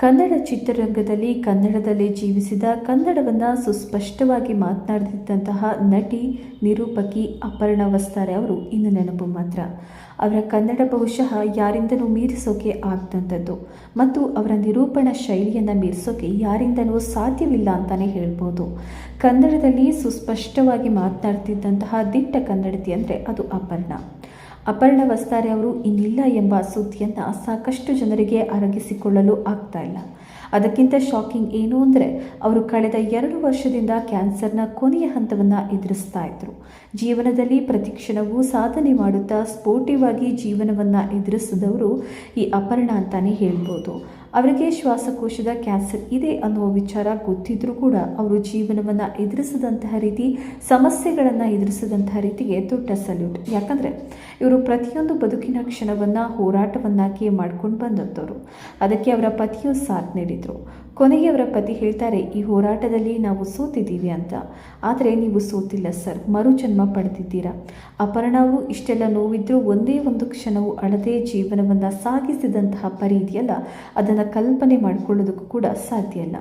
ಕನ್ನಡ ಚಿತ್ರರಂಗದಲ್ಲಿ ಕನ್ನಡದಲ್ಲಿ ಜೀವಿಸಿದ ಕನ್ನಡವನ್ನು ಸುಸ್ಪಷ್ಟವಾಗಿ ಮಾತನಾಡುತ್ತಿದ್ದಂತಹ ನಟಿ ನಿರೂಪಕಿ ಅಪರ್ಣ ವಸ್ತಾರೆ ಅವರು ಇನ್ನು ನೆನಪು ಮಾತ್ರ. ಅವರ ಕನ್ನಡ ಬಹುಶಃ ಯಾರಿಂದಲೂ ಮೀರಿಸೋಕೆ ಆಗ್ದಂಥದ್ದು ಮತ್ತು ಅವರ ನಿರೂಪಣಾ ಶೈಲಿಯನ್ನು ಮೀರಿಸೋಕೆ ಯಾರಿಂದಲೂ ಸಾಧ್ಯವಿಲ್ಲ ಅಂತಲೇ ಹೇಳ್ಬೋದು. ಕನ್ನಡದಲ್ಲಿ ಸುಸ್ಪಷ್ಟವಾಗಿ ಮಾತನಾಡ್ತಿದ್ದಂತಹ ದಿಟ್ಟ ಕನ್ನಡತಿ ಅಂದರೆ ಅದು ಅಪರ್ಣ. ಅಪರ್ಣ ವಸ್ತಾರೆ ಅವರು ಇನ್ನಿಲ್ಲ ಎಂಬ ಸುದ್ದಿಯನ್ನು ಸಾಕಷ್ಟು ಜನರಿಗೆ ಅರಗಿಸಿಕೊಳ್ಳಲು ಆಗ್ತಾ ಇಲ್ಲ. ಅದಕ್ಕಿಂತ ಶಾಕಿಂಗ್ ಏನು ಅಂದರೆ, ಅವರು ಕಳೆದ ಎರಡು ವರ್ಷದಿಂದ ಕ್ಯಾನ್ಸರ್ನ ಕೊನೆಯ ಹಂತವನ್ನು ಎದುರಿಸ್ತಾ ಇದ್ರು. ಜೀವನದಲ್ಲಿ ಪ್ರತಿಕ್ಷಣವೂ ಸಾಧನೆ ಮಾಡುತ್ತಾ ಸ್ಪೋರ್ಟಿವ್ ಆಗಿ ಜೀವನವನ್ನು ಎದುರಿಸಿದವರು ಈ ಅಪರ್ಣ ಅಂತಾನೆ ಹೇಳ್ಬೋದು. ಅವರಿಗೆ ಶ್ವಾಸಕೋಶದ ಕ್ಯಾನ್ಸರ್ ಇದೆ ಅನ್ನುವ ವಿಚಾರ ಗೊತ್ತಿದ್ರೂ ಕೂಡ ಅವರು ಜೀವನವನ್ನು ಎದುರಿಸದಂತಹ ರೀತಿ, ಸಮಸ್ಯೆಗಳನ್ನು ಎದುರಿಸದಂತಹ ರೀತಿಗೆ ದೊಡ್ಡ ಸಲ್ಯೂಟ್. ಯಾಕಂದರೆ ಇವರು ಪ್ರತಿಯೊಂದು ಬದುಕಿನ ಕ್ಷಣವನ್ನು ಹೋರಾಟವನ್ನಾಗಿ ಮಾಡ್ಕೊಂಡು ಬಂದಂಥವ್ರು ಅದಕ್ಕೆ ಅವರ ಪತಿಯು ಸಾಥ್ ನೀಡಿದರು. ಕೊನೆಗೆ ಅವರ ಪತಿ ಹೇಳ್ತಾರೆ, ಈ ಹೋರಾಟದಲ್ಲಿ ನಾವು ಸೋತಿದ್ದೀವಿ ಅಂತ. ಆದರೆ ನೀವು ಸೋತಿಲ್ಲ ಸರ್, ಮರುಜನ್ಮ ಪಡೆದಿದ್ದೀರಾ. ಅಪರ್ಣವು ಇಷ್ಟೆಲ್ಲ ನೋವಿದ್ದರೂ ಒಂದೇ ಒಂದು ಕ್ಷಣವು ಅಳದೆ ಜೀವನವನ್ನು ಸಾಗಿಸಿದಂತಹ ಪರಿ ಇದೆಯಲ್ಲ, ಅದನ್ನು ಕಲ್ಪನೆ ಮಾಡಿಕೊಳ್ಳೋದಕ್ಕೂ ಕೂಡ ಸಾಧ್ಯ ಇಲ್ಲ.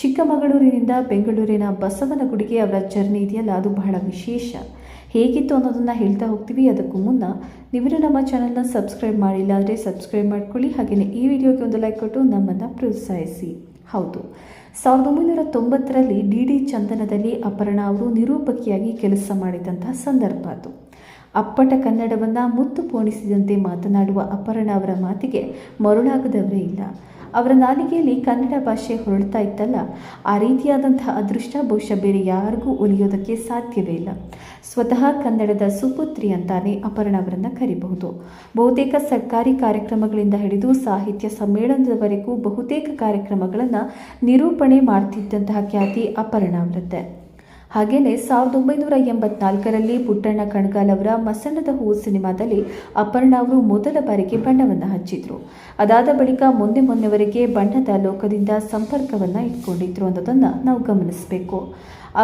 ಚಿಕ್ಕಮಗಳೂರಿನಿಂದ ಬೆಂಗಳೂರಿನ ಬಸವನಗುಡಿಗೆ ಅವರ ಜರ್ನಿ ಇದೆಯಲ್ಲ, ಅದು ಬಹಳ ವಿಶೇಷ. ಹೇಗಿತ್ತು ಅನ್ನೋದನ್ನು ಹೇಳ್ತಾ ಹೋಗ್ತೀವಿ. ಅದಕ್ಕೂ ಮುನ್ನ ನೀವು ನಮ್ಮ ಚಾನಲ್ನ ಸಬ್ಸ್ಕ್ರೈಬ್ ಮಾಡಿಲ್ಲ ಅಂದರೆ ಸಬ್ಸ್ಕ್ರೈಬ್ ಮಾಡ್ಕೊಳ್ಳಿ. ಹಾಗೆಯೇ ಈ ವಿಡಿಯೋಗೆ ಒಂದು ಲೈಕ್ ಕೊಟ್ಟು ನಮ್ಮನ್ನು ಪ್ರೋತ್ಸಾಹಿಸಿ. ಹೌದು. ಸಾವಿರದ ಒಂಬೈನೂರ ತೊಂಬತ್ತರಲ್ಲಿ ಡಿ ಡಿ ಚಂದನದಲ್ಲಿ ಅಪರ್ಣ ಅವರು ನಿರೂಪಕಿಯಾಗಿ ಕೆಲಸ ಮಾಡಿದಂತಹ ಸಂದರ್ಭ ಅದು. ಅಪ್ಪಟ ಕನ್ನಡವನ್ನು ಮುತ್ತು ಪೋಣಿಸಿದಂತೆ ಮಾತನಾಡುವ ಅಪರ್ಣ ಅವರ ಮಾತಿಗೆ ಮರುಳಾಗದವರೇ ಇಲ್ಲ. ಅವರ ನಾಲಿಗೆಯಲ್ಲಿ ಕನ್ನಡ ಭಾಷೆ ಹೊರಳ್ತಾ ಇತ್ತಲ್ಲ, ಆ ರೀತಿಯಾದಂತಹ ಅದೃಷ್ಟ ಬಹುಶಃ ಬೇರೆ ಯಾರಿಗೂ ಉಳಿಯೋದಕ್ಕೆ ಸಾಧ್ಯವೇ ಇಲ್ಲ. ಸ್ವತಃ ಕನ್ನಡದ ಸುಪುತ್ರಿ ಅಂತಾನೆ ಅಪರ್ಣ ಅವರನ್ನು ಕರಿಬಹುದು. ಬಹುತೇಕ ಸರ್ಕಾರಿ ಕಾರ್ಯಕ್ರಮಗಳಿಂದ ಹಿಡಿದು ಸಾಹಿತ್ಯ ಸಮ್ಮೇಳನದವರೆಗೂ ಬಹುತೇಕ ಕಾರ್ಯಕ್ರಮಗಳನ್ನು ನಿರೂಪಣೆ ಮಾಡ್ತಿದ್ದಂತಹ ಖ್ಯಾತಿ ಅಪರ್ಣ ಅವರದ್ದೇ. ಹಾಗೆಯೇ ಸಾವಿರದ ಒಂಬೈನೂರ ಎಂಬತ್ನಾಲ್ಕರಲ್ಲಿ ಪುಟ್ಟಣ್ಣ ಕಣಗಾಲ್ ಅವರ ಮಸಣದ ಹೂ ಸಿನಿಮಾದಲ್ಲಿ ಅಪರ್ಣ ಅವರು ಮೊದಲ ಬಾರಿಗೆ ಬಣ್ಣವನ್ನು ಹಚ್ಚಿದ್ರು. ಅದಾದ ಬಳಿಕ ಮೊನ್ನೆ ಮೊನ್ನೆವರೆಗೆ ಬಣ್ಣದ ಲೋಕದಿಂದ ಸಂಪರ್ಕವನ್ನು ಇಟ್ಕೊಂಡಿದ್ರು ಅನ್ನೋದನ್ನು ನಾವು ಗಮನಿಸಬೇಕು.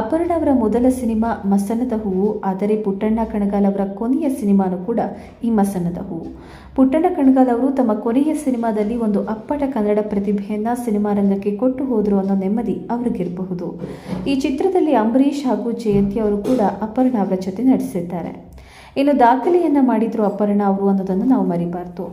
ಅಪರ್ಣ ಅವರ ಮೊದಲ ಸಿನಿಮಾ ಮಸನದ ಹೂವು, ಆದರೆ ಪುಟ್ಟಣ್ಣ ಕಣಗಾಲ್ ಅವರ ಕೊನೆಯ ಸಿನಿಮಾನು ಕೂಡ ಈ ಮಸನದ ಹೂವು. ಪುಟ್ಟಣ್ಣ ಕಣಗಾಲ್ ಅವರು ತಮ್ಮ ಕೊನೆಯ ಸಿನಿಮಾದಲ್ಲಿ ಒಂದು ಅಪ್ಪಟ ಕನ್ನಡ ಪ್ರತಿಭೆಯನ್ನ ಸಿನಿಮಾ ರಂಗಕ್ಕೆ ಕೊಟ್ಟು ಹೋದರು ಅನ್ನೋ ನೆಮ್ಮದಿ ಅವರಿಗಿರಬಹುದು. ಈ ಚಿತ್ರದಲ್ಲಿ ಅಂಬರೀಷ್ ಹಾಗೂ ಜಯಂತಿ ಅವರು ಕೂಡ ಅಪರ್ಣ ಅವರ ಜೊತೆ ನಟಿಸಿದ್ದಾರೆ. ಇನ್ನು ದಾಖಲೆಯನ್ನು ಮಾಡಿದ್ರು ಅಪರ್ಣ ಅವರು ಅನ್ನೋದನ್ನು ನಾವು ಮರಿಬಾರ್ದು.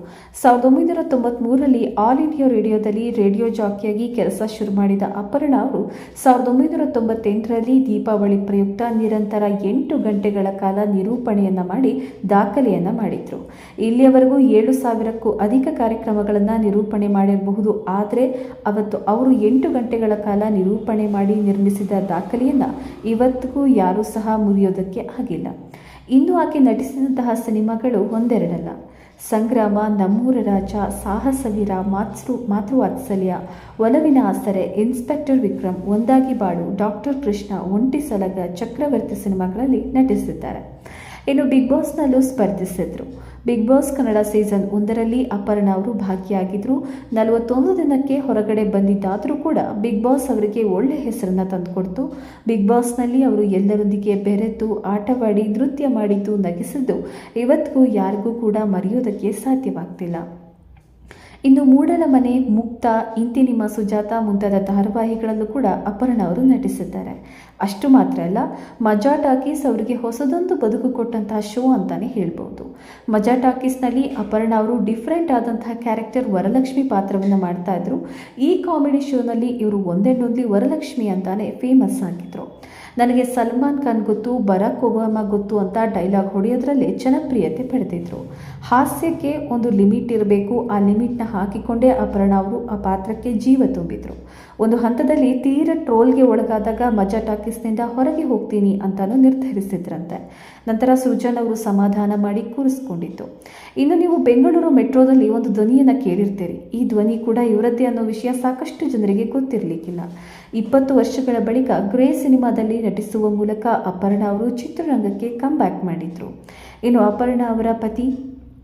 ಸಾವಿರದ ಒಂಬೈನೂರ ತೊಂಬತ್ಮೂರರಲ್ಲಿ ಆಲ್ ಇಂಡಿಯಾ ರೇಡಿಯೋದಲ್ಲಿ ರೇಡಿಯೋ ಜಾಕಿಯಾಗಿ ಕೆಲಸ ಶುರು ಮಾಡಿದ ಅಪರ್ಣ ಅವರು ಸಾವಿರದ ಒಂಬೈನೂರ ತೊಂಬತ್ತೆಂಟರಲ್ಲಿ ದೀಪಾವಳಿ ಪ್ರಯುಕ್ತ ನಿರಂತರ ಎಂಟು ಗಂಟೆಗಳ ಕಾಲ ನಿರೂಪಣೆಯನ್ನು ಮಾಡಿ ದಾಖಲೆಯನ್ನು ಮಾಡಿದರು. ಇಲ್ಲಿಯವರೆಗೂ ಏಳು ಸಾವಿರಕ್ಕೂ ಅಧಿಕ ಕಾರ್ಯಕ್ರಮಗಳನ್ನು ನಿರೂಪಣೆ ಮಾಡಿರಬಹುದು. ಆದರೆ ಅವತ್ತು ಅವರು ಎಂಟು ಗಂಟೆಗಳ ಕಾಲ ನಿರೂಪಣೆ ಮಾಡಿ ನಿರ್ಮಿಸಿದ ದಾಖಲೆಯನ್ನು ಇವತ್ತಿಗೂ ಯಾರೂ ಸಹ ಮುರಿಯೋದಕ್ಕೆ ಆಗಿಲ್ಲ. ಇನ್ನು ಆಕೆ ನಟಿಸಿದಂತಹ ಸಿನಿಮಾಗಳು ಒಂದೆರಡಲ್ಲ. ಸಂಗ್ರಾಮ, ನಮ್ಮೂರ ರಾಜ, ಸಾಹಸವೀರ ಮಾತೃ ಮಾತೃವಾತ್ಸಲ್ಯ ಒಲವಿನ ಆಸರೆ, ಇನ್ಸ್ಪೆಕ್ಟರ್ ವಿಕ್ರಮ್, ಒಂದಾಗಿ ಬಾಳು, ಡಾಕ್ಟರ್ ಕೃಷ್ಣ, ಒಂಟಿ ಸಲಗ, ಚಕ್ರವರ್ತಿ ಸಿನಿಮಾಗಳಲ್ಲಿ ನಟಿಸಿದ್ದಾರೆ. ಇನ್ನು ಬಿಗ್ ಬಾಸ್ನಲ್ಲೂ ಸ್ಪರ್ಧಿಸಿದ್ರು. ಬಿಗ್ ಬಾಸ್ ಕನ್ನಡ ಸೀಸನ್ ಒಂದರಲ್ಲಿ ಅಪರ್ಣ ಅವರು ಭಾಗಿಯಾಗಿದ್ದರು ನಲವತ್ತೊಂದು ದಿನಕ್ಕೆ ಹೊರಗಡೆ ಬಂದಿದ್ದಾದರೂ ಕೂಡ ಬಿಗ್ ಬಾಸ್ ಅವರಿಗೆ ಒಳ್ಳೆ ಹೆಸರನ್ನು ತಂದುಕೊಡ್ತು. ಬಿಗ್ ಬಾಸ್ನಲ್ಲಿ ಅವರು ಎಲ್ಲರೊಂದಿಗೆ ಬೆರೆತು ಆಟವಾಡಿ, ನೃತ್ಯ ಮಾಡಿದ್ದು, ನಗಿಸಿದ್ದು ಇವತ್ತಿಗೂ ಯಾರಿಗೂ ಕೂಡ ಮರೆಯೋದಕ್ಕೆ ಸಾಧ್ಯವಾಗ್ತಿಲ್ಲ. ಇನ್ನು ಮೂಡಲ ಮನೆ, ಮುಕ್ತ, ಇಂತಿ ನಿಮ್ಮ ಸುಜಾತ ಮುಂತಾದ ಧಾರಾವಾಹಿಗಳಲ್ಲೂ ಕೂಡ ಅಪರ್ಣ ಅವರು ನಟಿಸಿದ್ದಾರೆ. ಅಷ್ಟು ಮಾತ್ರ ಅಲ್ಲ, ಮಜಾ ಟಾಕೀಸ್ ಅವರಿಗೆ ಹೊಸದೊಂದು ಬದುಕು ಕೊಟ್ಟಂತಹ ಶೋ ಅಂತಾನೆ ಹೇಳ್ಬೋದು. ಮಜಾ ಟಾಕೀಸ್ನಲ್ಲಿ ಅಪರ್ಣ ಅವರು ಡಿಫ್ರೆಂಟ್ ಆದಂತಹ ಕ್ಯಾರೆಕ್ಟರ್ ವರಲಕ್ಷ್ಮಿ ಪಾತ್ರವನ್ನು ಮಾಡ್ತಾ ಇದ್ರು. ಈ ಕಾಮಿಡಿ ಶೋನಲ್ಲಿ ಇವರು ಒಂದೆಣ್ಣೊಂದಿ ವರಲಕ್ಷ್ಮಿ ಅಂತಾನೆ ಫೇಮಸ್ ಆಗಿದ್ರು. ನನಗೆ ಸಲ್ಮಾನ್ ಖಾನ್ ಗೊತ್ತು, ಬರಾಕ್ ಒಬಾಮ ಗೊತ್ತು ಅಂತ ಡೈಲಾಗ್ ಹೊಡೆಯೋದ್ರಲ್ಲಿ ಜನಪ್ರಿಯತೆ ಪಡೆದಿದ್ರು. ಹಾಸ್ಯಕ್ಕೆ ಒಂದು ಲಿಮಿಟ್ ಇರಬೇಕು, ಆ ಲಿಮಿಟ್ನ ಹಾಕಿಕೊಂಡೇ ಅಪರ್ಣ ಅವರು ಆ ಪಾತ್ರಕ್ಕೆ ಜೀವ ತುಂಬಿದ್ರು. ಒಂದು ಹಂತದಲ್ಲಿ ತೀರ ಟ್ರೋಲ್ಗೆ ಒಳಗಾದಾಗ, ಮಜಾ ಟಾಕೀಸ್ನಿಂದ ಹೊರಗೆ ಹೋಗ್ತೀನಿ ಅಂತಾನು ನಿರ್ಧರಿಸಿದ್ರಂತೆ. ನಂತರ ಸೃಜನ್ ಅವರು ಸಮಾಧಾನ ಮಾಡಿ ಕೂರಿಸ್ಕೊಂಡಿತ್ತು ಇನ್ನು ನೀವು ಬೆಂಗಳೂರು ಮೆಟ್ರೋದಲ್ಲಿ ಒಂದು ಧ್ವನಿಯನ್ನು ಕೇಳಿರ್ತೀರಿ. ಈ ಧ್ವನಿ ಕೂಡ ಇವರದ್ದೇ ಅನ್ನೋ ವಿಷಯ ಸಾಕಷ್ಟು ಜನರಿಗೆ ಗೊತ್ತಿರಲಿಕ್ಕಿಲ್ಲ. ಇಪ್ಪತ್ತು ವರ್ಷಗಳ ಬಳಿಕ ಗ್ರೇ ಸಿನಿಮಾದಲ್ಲಿ ನಟಿಸುವ ಮೂಲಕ ಅಪರ್ಣ ಅವರು ಚಿತ್ರರಂಗಕ್ಕೆ ಕಮ್ಬ್ಯಾಕ್ ಮಾಡಿದರು. ಇನ್ನು ಅಪರ್ಣ ಅವರ ಪತಿ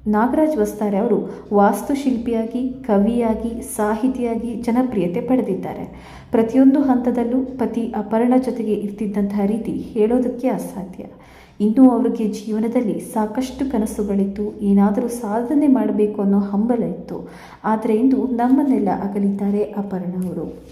ನಾಗರಾಜ್ ವಸ್ತಾರೆ ಅವರು ವಾಸ್ತುಶಿಲ್ಪಿಯಾಗಿ, ಕವಿಯಾಗಿ, ಸಾಹಿತಿಯಾಗಿ ಜನಪ್ರಿಯತೆ ಪಡೆದಿದ್ದಾರೆ. ಪ್ರತಿಯೊಂದು ಹಂತದಲ್ಲೂ ಪತಿ ಅಪರ್ಣ ಜೊತೆಗೆ ಇರ್ತಿದ್ದಂತಹ ರೀತಿ ಹೇಳೋದಕ್ಕೆ ಅಸಾಧ್ಯ. ಇನ್ನೂ ಅವರಿಗೆ ಜೀವನದಲ್ಲಿ ಸಾಕಷ್ಟು ಕನಸುಗಳಿತ್ತು, ಏನಾದರೂ ಸಾಧನೆ ಮಾಡಬೇಕು ಅನ್ನೋ ಹಂಬಲ ಇತ್ತು. ಆದರೆ ಇಂದು ನಮ್ಮನ್ನೆಲ್ಲ ಅಗಲಿದ್ದಾರೆ ಅಪರ್ಣ ಅವರು.